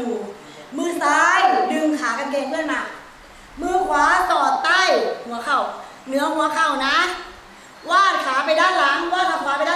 นู มือซ้ายดึงขากางเกงเพื่อนมา มือขวาสอดใต้หัวเข่าเนื้อหัวเข่านะ วาดขาไปด้านหลัง วาดขาขวาไปด้าน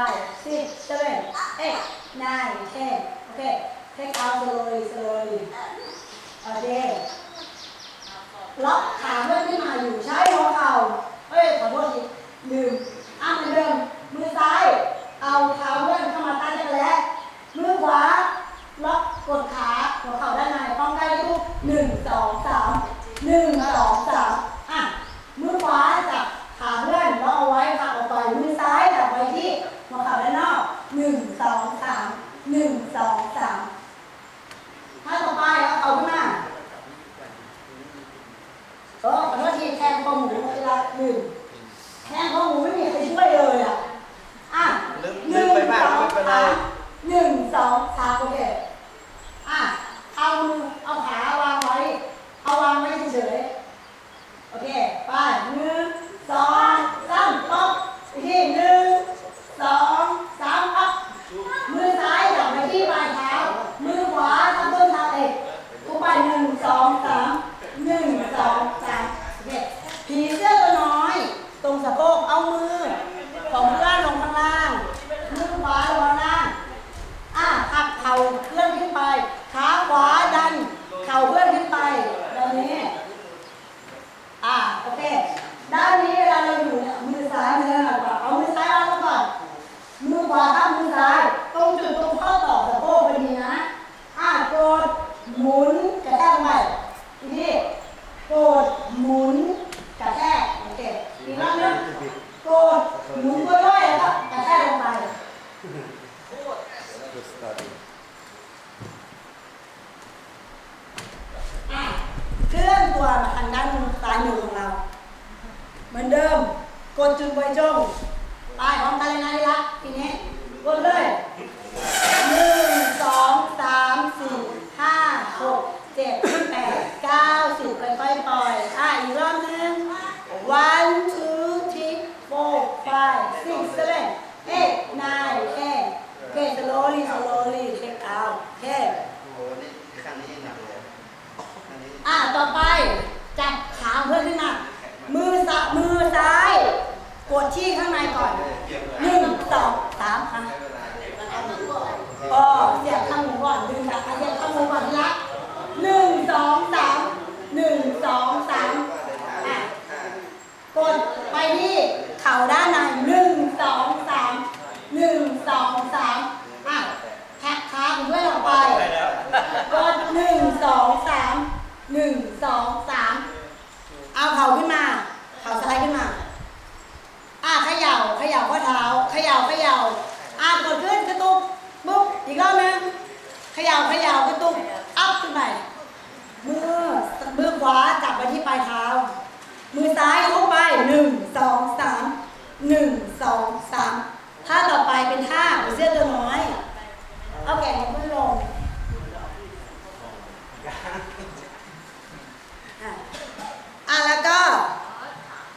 five, six, seven, eight, nine, ten. Okay, take out slowly, slowly. Okay. ล็อกขาเพื่อนที่มาอยู่ใช้หัวเข่าเอ้ยขอโทษทีลืม case study. เคลื่อนตัวทางด้านซ้ายมือของเรา เหมือนเดิม กดจุดใบจงไปลาองทะเลนาฬิรัก slowly slowly take out โอเคโอ้โหนี่ขั้นนี้หนักเลยอะต่อไปจับขาเพื่อนขึ้นมามากมือซ้ามือซ้าย กดที่ข้างในก่อนหนึ่งสองสามอะใช้เวลาก็เสียบข้างหูก่อนดึงจากเสียบข้างหูก่อนละหนึ่งสองสามหนึ่งสองสามอะกดไปที่เข่าด้านในหนึ่งสองส กดหนึ่งสองสามหนึ่งสองสามเอาเข่าขึ้นมา เข่าซ้ายขึ้นมา อะเขย่าเขย่าข้อเท้าเขย่าเขย่าอะกดขึ้นกระตุกปุ๊บอีกรอบนึงเขย่าเขย่ากระตุกอัพขึ้นไปมือมือขวาจับไปที่ปลายเท้า มือซ้ายยกไปหนึ่งสองสามหนึ่งสองสามท่าต่อไปเป็นท่าเสื้อตัวน้อย เอาแขนของเพื่อนลง อะแล้วก็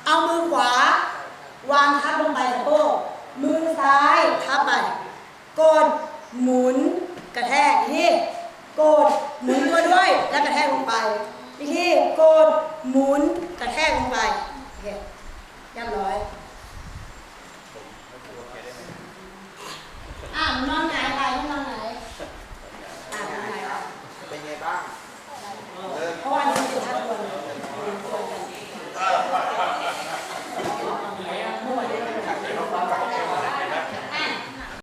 เอามือขวา วางทับลงไปสะโพกมือซ้ายทับไปกดหมุนกระแทกที่